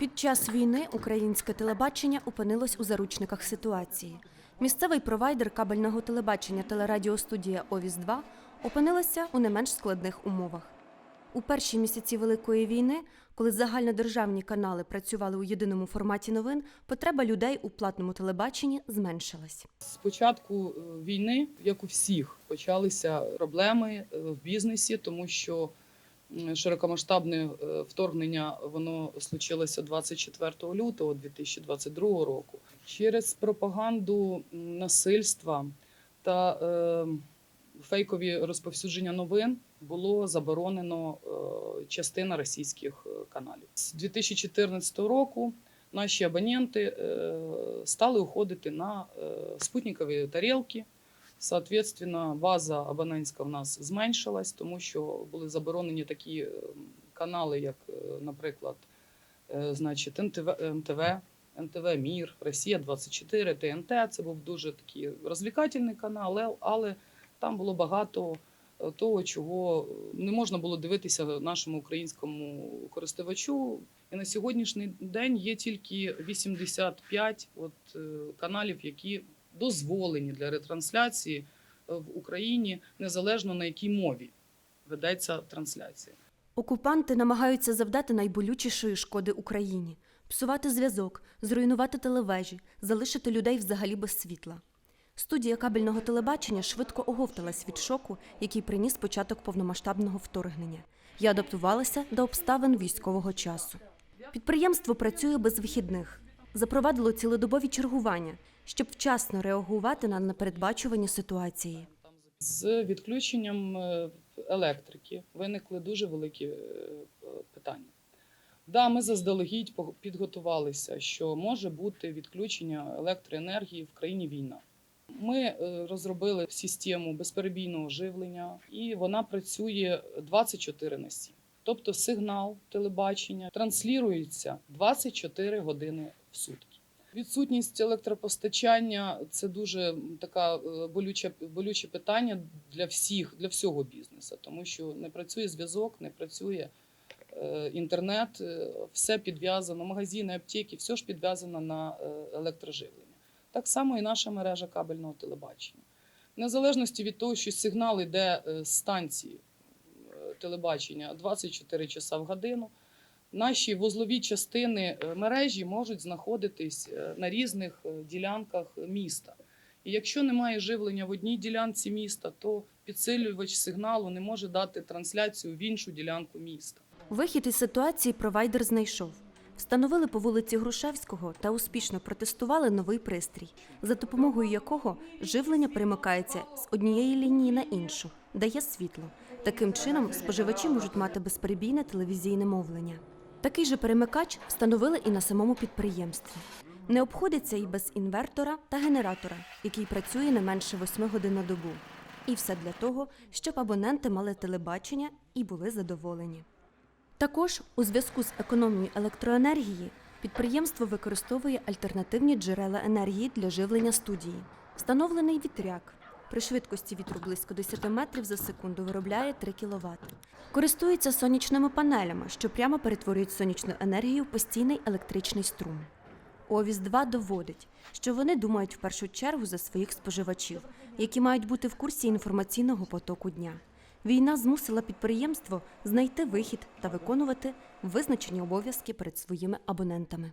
Під час війни українське телебачення опинилось у заручниках ситуації. Місцевий провайдер кабельного телебачення телерадіостудія Овіс 2 опинилася у не менш складних умовах. У перші місяці Великої війни, коли загальнодержавні канали працювали у єдиному форматі новин, потреба людей у платному телебаченні зменшилась. З початку е, війни, як у всіх, почалися проблеми е, в бізнесі, тому що широкомасштабне е, вторгнення воно случилося 24 лютого 2022 року. Через пропаганду насильства та е, фейкові розповсюдження новин було заборонено е, частина російських е, каналів. З 2014 року наші абоненти е, стали уходити на е, спутникові тарілки. Соответственно, база абонентська в нас зменшилась, тому що були заборонені такі е, канали, як, е, наприклад, е, значить, НТВ, НТВ, НТВ Мір, Росія 24, ТНТ. Це був дуже такий розвлекательний канал, але, там було багато е, того, чого не можна було дивитися нашому українському користувачу. І на сьогоднішній день є тільки 85 от, каналів, які дозволені для ретрансляції е, в Україні, незалежно на якій мові ведеться трансляція. Окупанти намагаються завдати найболючішої шкоди Україні, псувати зв'язок, зруйнувати телевежі, залишити людей взагалі без світла. Студія кабельного телебачення швидко оговталась від шоку, який приніс початок повномасштабного вторгнення, і адаптувалася до обставин військового часу. Підприємство працює без вихідних, запровадило цілодобові чергування, щоб вчасно реагувати на непередбачувані ситуації. З відключенням е, електрики виникли дуже великі е, питання. Да, ми заздалегідь підготувалися, що може бути відключення електроенергії в країні війна. Ми е, розробили систему безперебійного живлення, і вона працює 24 на 7. Тобто сигнал телебачення транслюється 24 години в сутки. Відсутність електропостачання це дуже така е, болюче, болюче питання для всіх, для всього бізнесу, тому що не працює зв'язок, не працює е, інтернет, е, все підв'язано, магазини, аптеки, все ж підв'язано на електроживлення. Так само і наша мережа кабельного телебачення. Незалежності від того, що сигнал йде з станції телебачення 24 часа в годину, наші вузлові частини е, мережі можуть знаходитись е, на різних е, ділянках міста. І якщо немає живлення в одній ділянці міста, то підсилювач сигналу не може дати трансляцію в іншу ділянку міста. Вихід із ситуації провайдер знайшов. Встановили по вулиці Грушевського та успішно протестували новий пристрій, за допомогою якого живлення перемикається з однієї лінії на іншу, дає світло. Таким чином споживачі можуть мати безперебійне телевізійне мовлення. Такий же перемикач встановили і на самому підприємстві. Не обходиться і без інвертора та генератора, який працює не менше 8 годин на добу. І все для того, щоб абоненти мали телебачення і були задоволені. Також у зв'язку з економією електроенергії підприємство використовує альтернативні джерела енергії для живлення студії. Встановлений вітряк при швидкості вітру близько 10 метрів за секунду виробляє 3 кВт. Користується сонячними панелями, що прямо перетворюють сонячну енергію в постійний електричний струм. Овіс 2 доводить, що вони думають в першу чергу за своїх споживачів, які мають бути в курсі інформаційного потоку дня. Війна змусила підприємство знайти вихід та виконувати визначені обов'язки перед своїми абонентами.